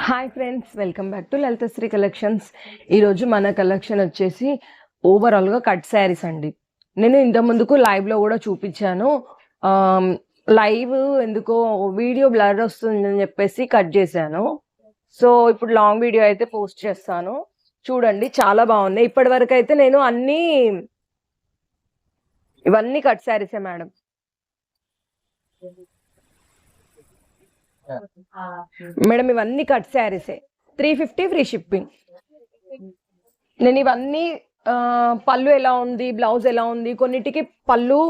Hi friends welcome back to Lalithasri collections ఈరోజు మన collection వచ్చేసి ఓవరాల్గా కట్ శారీస్ అండి. నేను ఇంత ముందుకు లైవ్లో కూడా చూపించాను. లైవ్ ఎందుకో వీడియో బ్లర్ వస్తుందని చెప్పేసి కట్ చేశాను. సో ఇప్పుడు లాంగ్ వీడియో అయితే పోస్ట్ చేస్తాను. చూడండి చాలా బాగున్నాయి. ఇప్పటి వరకు అయితే నేను అన్ని ఇవన్నీ కట్ శారీసే మేడం మేడం ఇవన్నీ కట్ శారీసే త్రీ ఫిఫ్టీ ఫ్రీ షిప్పింగ్ నేను ఇవన్నీ పళ్ళు ఎలా ఉంది బ్లౌజ్ ఎలా ఉంది కొన్నిటికి పళ్ళు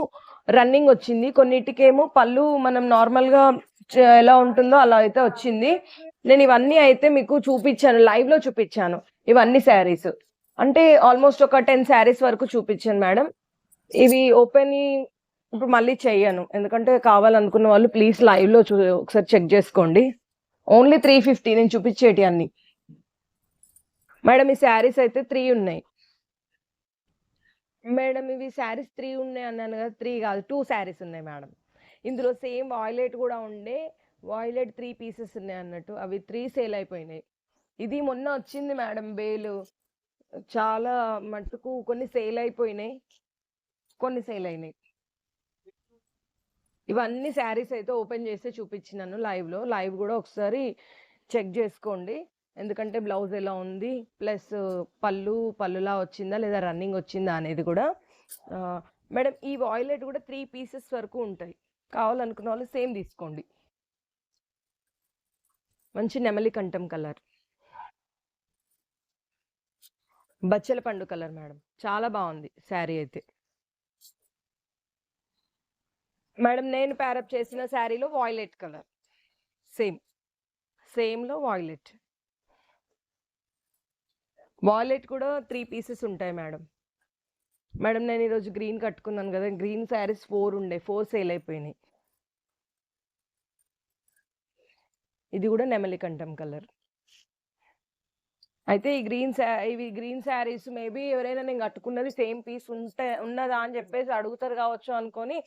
రన్నింగ్ వచ్చింది కొన్నిటికేమో పళ్ళు మనం నార్మల్గా గా ఎలా ఉంటుందో అలా అయితే వచ్చింది. నేను ఇవన్నీ అయితే మీకు చూపించాను లైవ్లో చూపించాను ఇవన్నీ శారీస్. అంటే ఆల్మోస్ట్ ఒక టెన్ శారీస్ వరకు చూపించాను మేడం. ఇవి ఓపెనింగ్ ఇప్పుడు మళ్ళీ చెయ్యను. ఎందుకంటే కావాలనుకున్న వాళ్ళు ప్లీజ్ లైవ్లో చూ ఒకసారి చెక్ చేసుకోండి. ఓన్లీ త్రీ ఫిఫ్టీ నేను చూపించేటి అన్ని. మేడం ఈ శారీస్ అయితే త్రీ ఉన్నాయి. మేడం ఇవి శారీస్ త్రీ ఉన్నాయి అన్నాను కదా త్రీ కాదు టూ శారీస్ ఉన్నాయి మేడం. ఇందులో సేమ్ వాయిలెట్ కూడా ఉండే వాయిలెట్ త్రీ పీసెస్ ఉన్నాయి అన్నట్టు. అవి త్రీ సేల్ అయిపోయినాయి. ఇది మొన్న వచ్చింది మేడం బేలు. చాలా మట్టుకు కొన్ని సేల్ అయిపోయినాయి. కొన్ని సేల్ అయినాయి. ఇవన్నీ శారీస్ అయితే ఓపెన్ చేస్తే చూపించినాను లైవ్లో లైవ్ కూడా ఒకసారి చెక్ చేసుకోండి. ఎందుకంటే బ్లౌజ్ ఎలా ఉంది ప్లస్ పళ్ళు పళ్ళులా వచ్చిందా లేదా రన్నింగ్ వచ్చిందా అనేది కూడా. మేడం ఈ వాయిలెట్ కూడా త్రీ పీసెస్ వరకు ఉంటాయి. కావాలనుకున్న వాళ్ళు సేమ్ తీసుకోండి. మంచి నెమలి కంఠం కలర్. బచ్చల పండు కలర్ మేడం. చాలా బాగుంది శారీ అయితే. మేడం నేను ప్యారప్ చేసిన శారీలో వాయిలెట్ కలర్ సేమ్ సేమ్లో వాయిలెట్ వాయిలెట్ కూడా త్రీ పీసెస్ ఉంటాయి మేడం. మేడం నేను ఈరోజు గ్రీన్ కట్టుకున్నాను కదా గ్రీన్ శారీస్ ఫోర్ ఉండే ఫోర్ సేల్ అయిపోయినాయి. ఇది కూడా నెమలి కంఠం కలర్ అయితే ఈ గ్రీన్ శా ఇవి గ్రీన్ శారీస్ మేబీ ఎవరైనా నేను కట్టుకున్నది సేమ్ పీస్ ఉంటే ఉన్నదా అని చెప్పేసి అడుగుతారు కావచ్చు అనుకొని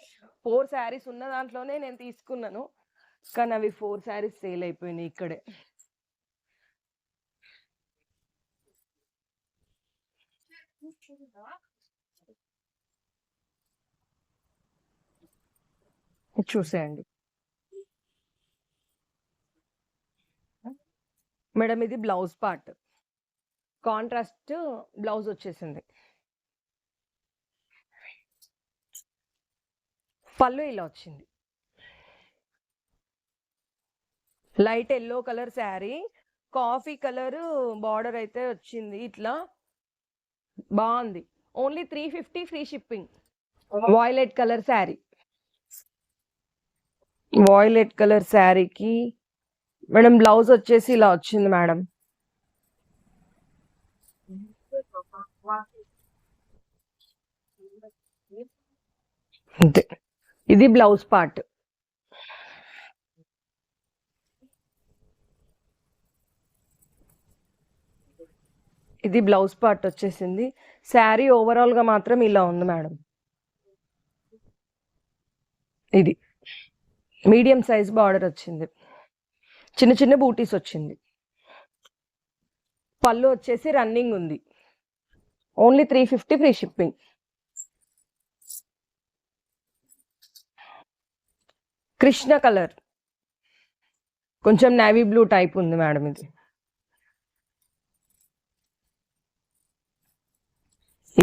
ఫోర్ శారీస్ ఉన్న దాంట్లోనే నేను తీసుకున్నాను. కానీ అవి ఫోర్ శారీస్ సేల్ అయిపోయినాయి ఇక్కడే. చూసేయండి. మేడం ఇది బ్లౌజ్ పార్ట్. కాంట్రాస్ట్ బ్లౌజ్ వచ్చేసింది. పళ్ళు ఇలా వచ్చింది. Light yellow colour saree coffee colour border అయితే వచ్చింది ఇట్లా. బాగుంది. Only three fifty free shipping. Violet colour saree. Violet colour శారీకి మేడం బ్లౌజ్ వచ్చేసి ఇలా వచ్చింది మేడం. అంతే. ఇది బ్లౌజ్ పార్ట్. ఇది బ్లౌజ్ పార్ట్ వచ్చేసింది. శారీ ఓవరాల్గా మాత్రం ఇలా ఉంది మేడం. ఇది. మీడియం సైజ్ బార్డర్ వచ్చింది. చిన్న చిన్న బూటీస్ వచ్చింది. పళ్ళు వచ్చేసి రన్నింగ్ ఉంది. Only three fifty free shipping Krishna colour. కొంచెం నేవీ బ్లూ టైప్ ఉంది మేడం ఇది.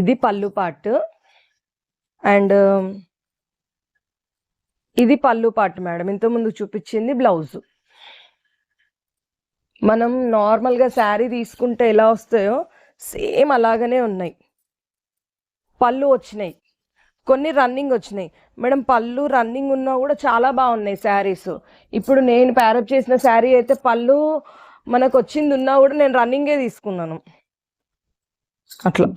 ఇది పళ్ళు పార్ట్ అండ్ ఇది పళ్ళు పార్ట్ మేడం. ఇంతకుముందు చూపించింది బ్లౌజ్ మనం నార్మల్గా శారీ తీసుకుంటే ఎలా వస్తాయో సేమ్ అలాగనే ఉన్నాయి. పళ్ళు వచ్చినాయి. కొన్ని రన్నింగ్ వచ్చినాయి. మేడం పళ్ళు రన్నింగ్ ఉన్నా కూడా చాలా బాగున్నాయి శారీస్. ఇప్పుడు నేను ప్యారప్ చేసిన శారీ అయితే పళ్ళు మనకు వచ్చింది ఉన్నా కూడా నేను రన్నింగే తీసుకున్నాను. అట్లా.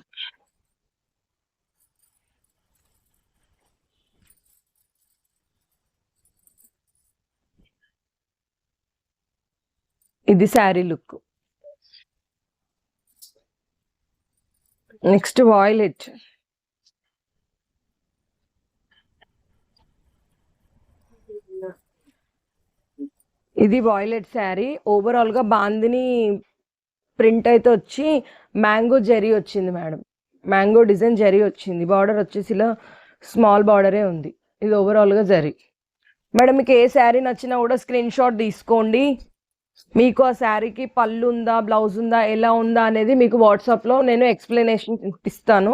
ఇది శారీ లుక్. Next violet. ఇది వాయిలెట్ శారీ. ఓవరాల్గా బాందిని ప్రింట్ అయితే వచ్చి మ్యాంగో జరీ వచ్చింది మేడం. మ్యాంగో డిజైన్ జరీ వచ్చింది. బార్డర్ వచ్చేసి ఇలా స్మాల్ బార్డరే ఉంది. ఇది ఓవరాల్గా జరీ మేడం మీకు ఏ శారీ నచ్చినా కూడా స్క్రీన్ షాట్ తీసుకోండి. మీకు ఆ శారీకి పళ్ళు ఉందా బ్లౌజ్ ఉందా ఎలా ఉందా అనేది మీకు వాట్సాప్లో నేను ఎక్స్ప్లెనేషన్ ఇస్తాను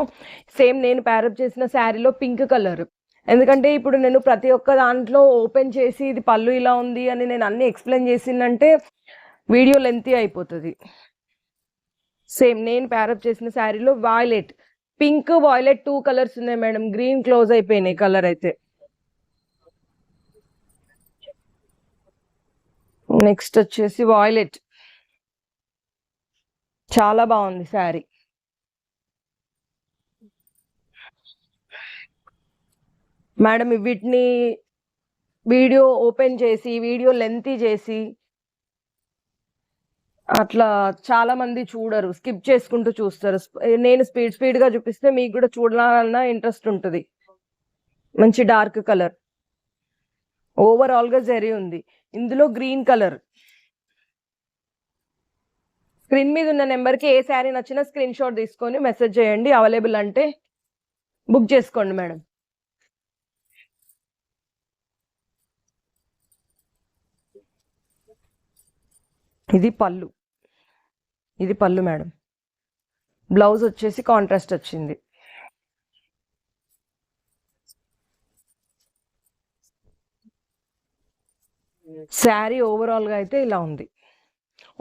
సేమ్ నేను ప్యారప్ చేసిన శారీలో పింక్ కలర్. ఎందుకంటే ఇప్పుడు నేను ప్రతి ఒక్క దాంట్లో ఓపెన్ చేసి ఇది పళ్ళు ఇలా ఉంది అని నేను అన్ని ఎక్స్ప్లెయిన్ చేసిందంటే వీడియో లెంతీ అయిపోతుంది. సేమ్ నేను ప్యారప్ చేసిన శారీలో violet pink violet two colours ఉన్నాయి మేడం. గ్రీన్ క్లోజ్ అయిపోయినాయి కలర్ అయితే. నెక్స్ట్ వచ్చేసి వాయిలెట్ చాలా బాగుంది శారీ. మేడం వీటిని వీడియో ఓపెన్ చేసి వీడియో లెంతీ చేసి అట్లా చాలా మంది చూడరు. స్కిప్ చేసుకుంటూ చూస్తారు. నేను స్పీడ్ స్పీడ్గా చూపిస్తే మీకు కూడా చూడాలన్న ఇంట్రెస్ట్ ఉంటుంది. మంచి డార్క్ కలర్. ఓవరాల్గా జరి ఉంది. ఇందులో గ్రీన్ కలర్. స్క్రీన్ మీద ఉన్న నెంబర్కి ఏ శారీ నచ్చినా స్క్రీన్ షాట్ తీసుకొని మెసేజ్ చేయండి. అవైలబుల్ అంటే బుక్ చేసుకోండి మేడం. ఇది పళ్ళు. ఇది పళ్ళు మేడం. బ్లౌజ్ వచ్చేసి కాంట్రాస్ట్ వచ్చింది. శారీ ఓవరాల్గా అయితే ఇలా ఉంది.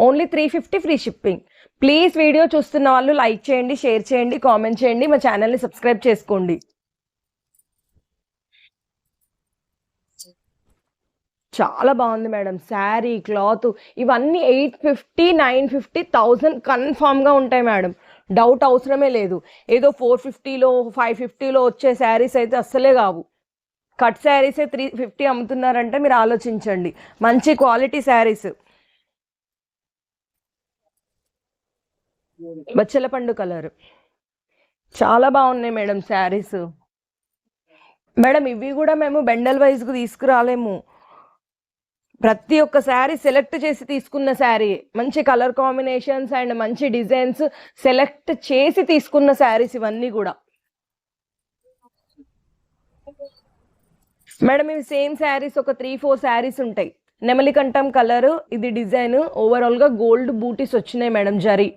Only three fifty free shipping please video చూస్తున్న వాళ్ళు లైక్ చేయండి షేర్ చేయండి కామెంట్ చేయండి. మా ఛానల్ని సబ్స్క్రైబ్ చేసుకోండి. చాలా బాగుంది మేడం. శారీ క్లాత్ ఇవన్నీ eight fifty nine fifty thousand కన్ఫామ్గా ఉంటాయి మేడం. డౌట్ అవసరమే లేదు. ఏదో ఫోర్ ఫిఫ్టీలో ఫైవ్ ఫిఫ్టీలో వచ్చే శారీస్ అయితే అస్సలే కావు. కట్ శారీసే త్రీ ఫిఫ్టీ అమ్ముతున్నారంటే మీరు ఆలోచించండి. మంచి క్వాలిటీ శారీస్. బచ్చలపండు కలర్. చాలా బాగున్నాయి మేడం శారీస్. మేడం ఇవి కూడా మేము బెండల్ వైజ్కి తీసుకురాలేము. ప్రతి ఒక్క శారీ సెలెక్ట్ చేసి తీసుకున్న శారీ మంచి కలర్ కాంబినేషన్స్ అండ్ మంచి డిజైన్స్ సెలెక్ట్ చేసి తీసుకున్న శారీస్ ఇవన్నీ కూడా. మేడం ఇవి సేమ్ శారీస్ ఒక త్రీ ఫోర్ శారీస్ ఉంటాయి. నెమలికంఠం కలర్ ఇది డిజైన్. ఓవరాల్గా గోల్డ్ బూటీస్ వచ్చినాయి madam zari.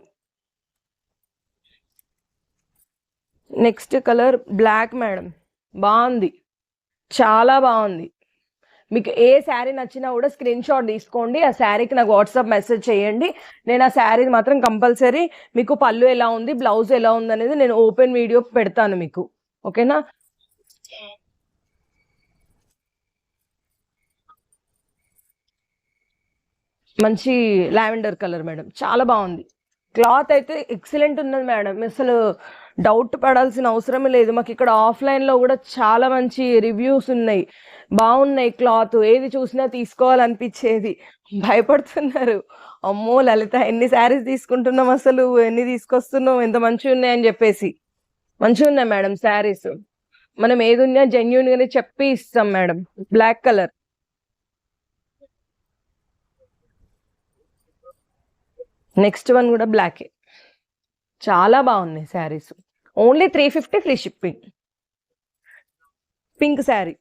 Next colour black madam. బాగుంది. చాలా బాగుంది. మీకు ఏ శారీ నచ్చినా కూడా స్క్రీన్ షాట్ తీసుకోండి. ఆ శారీకి నాకు వాట్సాప్ మెసేజ్ చేయండి. నేను ఆ శారీ మాత్రం కంపల్సరీ మీకు పళ్ళు ఎలా ఉంది బ్లౌజ్ ఎలా ఉంది అనేది నేను ఓపెన్ వీడియో పెడతాను మీకు. ఓకేనా? మంచి లావెండర్ కలర్ మేడం. చాలా బాగుంది. క్లాత్ అయితే ఎక్సలెంట్ ఉన్నది మేడం. అసలు డౌట్ పడాల్సిన అవసరం లేదు. మాకు ఇక్కడ ఆఫ్లైన్లో కూడా చాలా మంచి రివ్యూస్ ఉన్నాయి. బాగున్నాయి క్లాత్. ఏది చూసినా తీసుకోవాలనిపించేది. భయపడుతున్నారు. అమ్మో లలిత ఎన్ని శారీస్ తీసుకుంటున్నాం అసలు? ఎన్ని తీసుకొస్తున్నాం? ఎంత మంచిగా ఉన్నాయని చెప్పేసి. మంచిగా ఉన్నాయి మేడం శారీస్. మనం ఏది ఉన్నా జెన్యున్ గానే చెప్పి ఇస్తాం madam. Black colour next one కూడా బ్లాకే చాలా బాగున్నాయి sarees. Only three fifty free shipping pink saree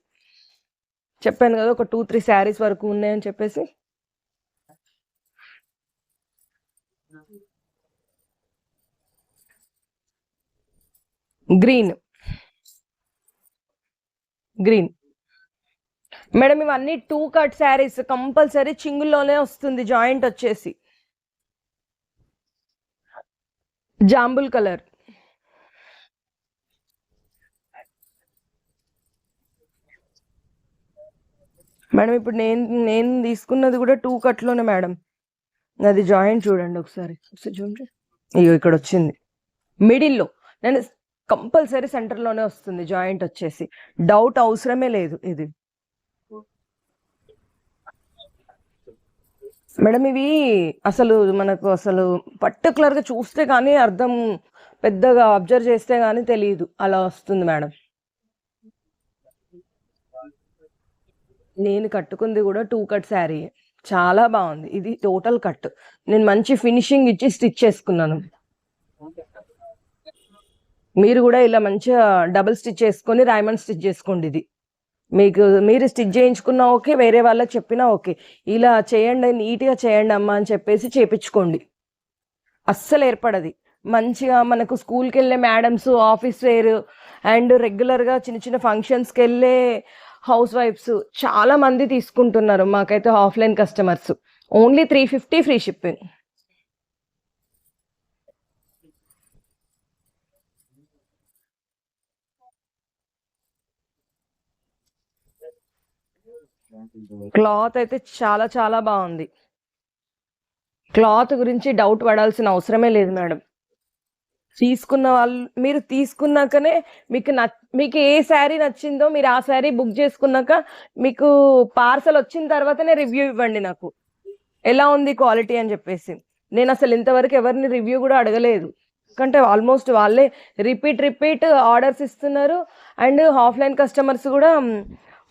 చెప్పాను కదా ఒక టూ త్రీ శారీస్ వరకు ఉన్నాయని చెప్పేసి. గ్రీన్ గ్రీన్ మేడం ఇవన్నీ టూ కట్ శారీస్ కంపల్సరీ చింగుల్లోనే వస్తుంది జాయింట్ వచ్చేసి. జాంబుల్ కలర్. మేడం ఇప్పుడు నేను నేను తీసుకున్నది కూడా టూ కట్లోనే మేడం. అది జాయింట్ చూడండి ఒకసారి. ఒకసారి చూడండి. అయ్యో ఇక్కడ వచ్చింది. మిడిల్లో నేను కంపల్సరీ సెంటర్లోనే వస్తుంది జాయింట్ వచ్చేసి. డౌట్ అవసరమే లేదు ఇది. మేడం ఇవి అసలు మనకు అసలు పర్టికులర్గా చూస్తే కానీ అర్థం పెద్దగా అబ్జర్వ్ చేస్తే కానీ తెలియదు అలా వస్తుంది మేడం. నేను కట్టుకుంది కూడా టూ కట్ శారీ చాలా బాగుంది. ఇది టోటల్ కట్ నేను మంచి ఫినిషింగ్ ఇచ్చి స్టిచ్ చేసుకున్నాను. మీరు కూడా ఇలా మంచిగా డబుల్ స్టిచ్ చేసుకొని రాయమండ్ స్టిచ్ చేసుకోండి ఇది. మీకు మీరు స్టిచ్ చేయించుకున్నా ఓకే వేరే వాళ్ళకి చెప్పినా ఓకే. ఇలా చేయండి నీట్గా చేయండి అమ్మా అని చెప్పేసి చేపించుకోండి. అస్సలు ఏర్పడది. మంచిగా మనకు స్కూల్కి వెళ్ళే మేడమ్స్ ఆఫీస్ వేర్ అండ్ రెగ్యులర్గా చిన్న చిన్న ఫంక్షన్స్కి వెళ్ళే హౌస్ వైఫ్స్ చాలామంది తీసుకుంటున్నారు. మాకైతే offline customers. Only three fifty free shipping. Cloth అయితే చాలా చాలా బాగుంది. క్లాత్ గురించి డౌట్ పడాల్సిన అవసరమే లేదు మేడం. తీసుకున్న వాళ్ళు మీరు తీసుకున్నాకనే మీకు నచ్ మీకు ఏ శారీ నచ్చిందో మీరు ఆ శారీ బుక్ చేసుకున్నాక మీకు పార్సల్ వచ్చిన తర్వాతనే రివ్యూ ఇవ్వండి నాకు. ఎలా ఉంది క్వాలిటీ అని చెప్పేసి. నేను అసలు ఇంతవరకు ఎవరిని రివ్యూ కూడా అడగలేదు. ఎందుకంటే ఆల్మోస్ట్ వాళ్ళే రిపీట్ రిపీట్ ఆర్డర్స్ ఇస్తున్నారు. అండ్ ఆఫ్లైన్ కస్టమర్స్ కూడా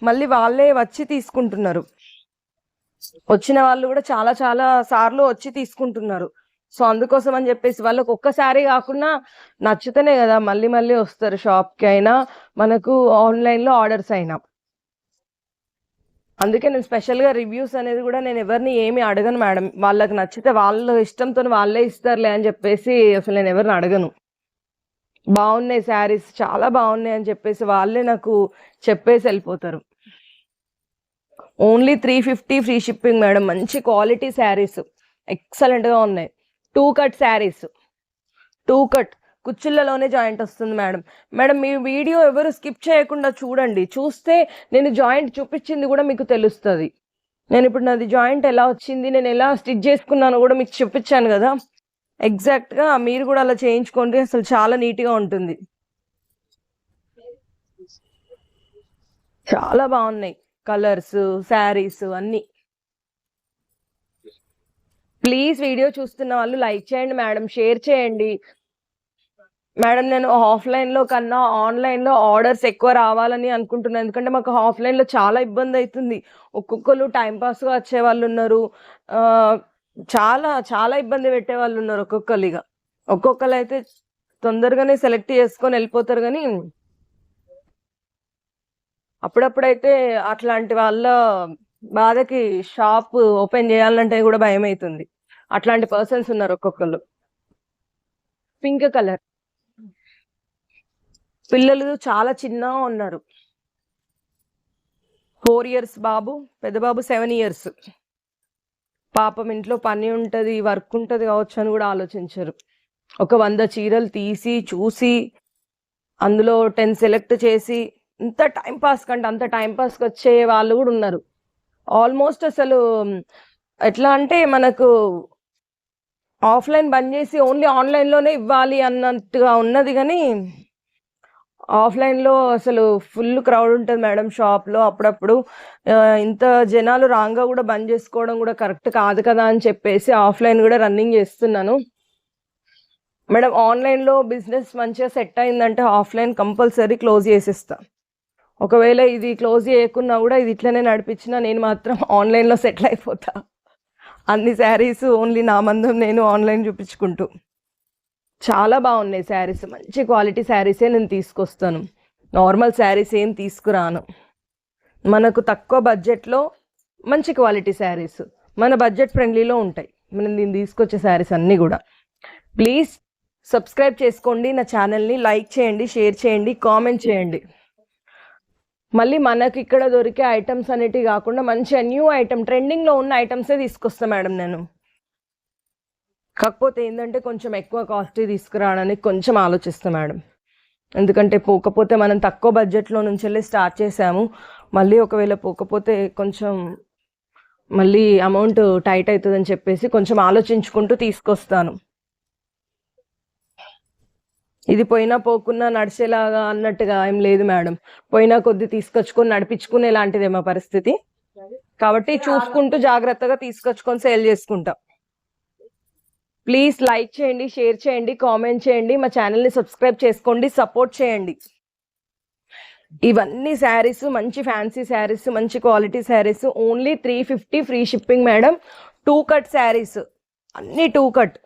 మళ్ళీ వాళ్ళే వచ్చి తీసుకుంటున్నారు. వచ్చిన వాళ్ళు కూడా చాలా చాలా సార్లు వచ్చి తీసుకుంటున్నారు. సో అందుకోసం అని చెప్పేసి వాళ్ళకి ఒక్కసారి కాకుండా నచ్చితేనే కదా మళ్ళీ మళ్ళీ వస్తారు షాప్కి అయినా మనకు ఆన్లైన్లో ఆర్డర్స్ అయినా. అందుకే నేను స్పెషల్గా రివ్యూస్ అనేది కూడా నేను ఎవరిని ఏమి అడగను మేడం. వాళ్ళకి నచ్చితే వాళ్ళ ఇష్టంతో వాళ్ళే ఇస్తారులే అని చెప్పేసి అసలు నేను ఎవరిని అడగను. బాగున్నాయి శారీస్ చాలా బాగున్నాయి అని చెప్పేసి వాళ్ళే నాకు చెప్పేసి వెళ్ళిపోతారు. Only three fifty free shipping madam. మంచి క్వాలిటీ శారీస్. ఎక్సలెంట్గా ఉన్నాయి. Two cut sarees. Two cut. కుచ్చుళ్ళలోనే joint వస్తుంది మేడం. మేడం మీ వీడియో ఎవరు స్కిప్ చేయకుండా చూడండి. చూస్తే నేను జాయింట్ చూపించింది కూడా మీకు తెలుస్తుంది. నేను ఇప్పుడు నాది జాయింట్ ఎలా వచ్చింది నేను ఎలా స్టిచ్ చేసుకున్నానో కూడా మీకు చూపించాను కదా. ఎగ్జాక్ట్గా మీరు కూడా అలా చేయించుకోండి. అసలు చాలా నీట్గా ఉంటుంది. చాలా బాగున్నాయి. కలర్స్ శారీస్ అన్నీ. ప్లీజ్ వీడియో చూస్తున్న వాళ్ళు లైక్ చేయండి మేడం షేర్ చేయండి. మేడం నేను ఆఫ్లైన్లో కన్నా ఆన్లైన్లో ఆర్డర్స్ ఎక్కువ రావాలని అనుకుంటున్నాను. ఎందుకంటే మాకు ఆఫ్లైన్లో చాలా ఇబ్బంది అవుతుంది ఒక్కొక్కరు టైంపాస్గా వచ్చే వాళ్ళు ఉన్నారు. చాలా చాలా ఇబ్బంది పెట్టే వాళ్ళు ఉన్నారు ఒక్కొక్కరు ఇక ఒక్కొక్కరు అయితే తొందరగానే సెలెక్ట్ చేసుకొని వెళ్ళిపోతారు కానీ అప్పుడప్పుడైతే అట్లాంటి వాళ్ళ బాధకి షాప్ ఓపెన్ చేయాలంటే కూడా భయం అవుతుంది అట్లాంటి పర్సన్స్ ఉన్నారు ఒక్కొక్కరు పింక్ కలర్. పిల్లలు చాలా చిన్నగా ఉన్నారు. ఫోర్ ఇయర్స్ బాబు పెద్ద బాబు సెవెన్ ఇయర్స్. పాపం ఇంట్లో పని ఉంటుంది వర్క్ ఉంటుంది కావచ్చు అని కూడా ఆలోచించరు. ఒక వంద చీరలు తీసి చూసి అందులో టెన్ సెలెక్ట్ చేసి ఇంత టైం పాస్ కంటే అంత టైం పాస్కి వచ్చే వాళ్ళు కూడా ఉన్నారు. ఆల్మోస్ట్ అసలు ఎట్లా అంటే మనకు ఆఫ్లైన్ బంద్ చేసి ఓన్లీ ఆన్లైన్లోనే ఇవ్వాలి అన్నట్టుగా ఉన్నది కానీ ఆఫ్లైన్లో అసలు ఫుల్ క్రౌడ్ ఉంటుంది మేడం షాప్లో అప్పుడప్పుడు. ఇంత జనాలు రాంగా కూడా బంద్ చేసుకోవడం కూడా కరెక్ట్ కాదు కదా అని చెప్పేసి ఆఫ్లైన్ కూడా రన్నింగ్ చేస్తున్నాను. మేడం ఆన్లైన్లో బిజినెస్ మంచిగా సెట్ అయిందంటే ఆఫ్లైన్ కంపల్సరీ క్లోజ్ చేసేస్తాను ఒకవేళ ఇది క్లోజ్ చేయకున్నా కూడా ఇది ఇట్లనే నడిపించినా నేను మాత్రం ఆన్లైన్లో సెటిల్ అయిపోతా. అన్ని శారీస్ ఓన్లీ నా మందం నేను ఆన్లైన్ చూపించుకుంటూ. చాలా బాగున్నాయి శారీస్. మంచి క్వాలిటీ శారీసే నేను తీసుకొస్తాను. నార్మల్ శారీస్ ఏం తీసుకురాను. మనకు తక్కువ బడ్జెట్లో మంచి క్వాలిటీ శారీస్. మన బడ్జెట్ ఫ్రెండ్లీలో ఉంటాయి. మనం దీన్ని తీసుకొచ్చే శారీస్ అన్నీ కూడా. ప్లీజ్ సబ్స్క్రైబ్ చేసుకోండి. నా ఛానల్ని లైక్ చేయండి షేర్ చేయండి కామెంట్ చేయండి. మళ్ళీ మనకి ఇక్కడ దొరికే ఐటమ్స్ అనేటివి కాకుండా మంచిగా న్యూ ఐటమ్ ట్రెండింగ్లో ఉన్న ఐటమ్సే తీసుకొస్తాను మేడం నేను. కాకపోతే ఏంటంటే కొంచెం ఎక్కువ కాస్ట్ తీసుకురావడానికి కొంచెం ఆలోచిస్తా మేడం. ఎందుకంటే పోకపోతే మనం తక్కువ బడ్జెట్లో నుంచి వెళ్ళి స్టార్ట్ చేసాము. మళ్ళీ ఒకవేళ పోకపోతే కొంచెం మళ్ళీ అమౌంట్ టైట్ అవుతుందని చెప్పేసి కొంచెం ఆలోచించుకుంటూ తీసుకొస్తాను. ఇది పోయినా పోకున్నా నడిచేలాగా అన్నట్టుగా ఏం లేదు మేడం. పోయినా కొద్ది తీసుకొచ్చుకొని నడిపించుకునే లాంటిదే మా పరిస్థితి. కాబట్టి చూసుకుంటూ జాగ్రత్తగా తీసుకొచ్చుకొని సేల్ చేసుకుంటాం. ప్లీజ్ లైక్ చేయండి షేర్ చేయండి కామెంట్ చేయండి మా ఛానల్ని సబ్స్క్రైబ్ చేసుకోండి సపోర్ట్ చేయండి. ఇవన్నీ శారీస్ మంచి ఫ్యాన్సీ శారీస్ మంచి quality sarees only three fifty free shipping madam. Two cut sarees అన్ని టూ కట్.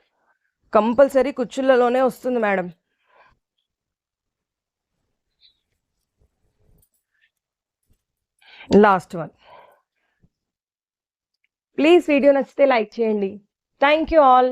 కంపల్సరీ కుచ్చులలోనే వస్తుంది madam. Last one please video నచ్చితే లైక్ చేయండి థ్యాంక్ యూ ఆల్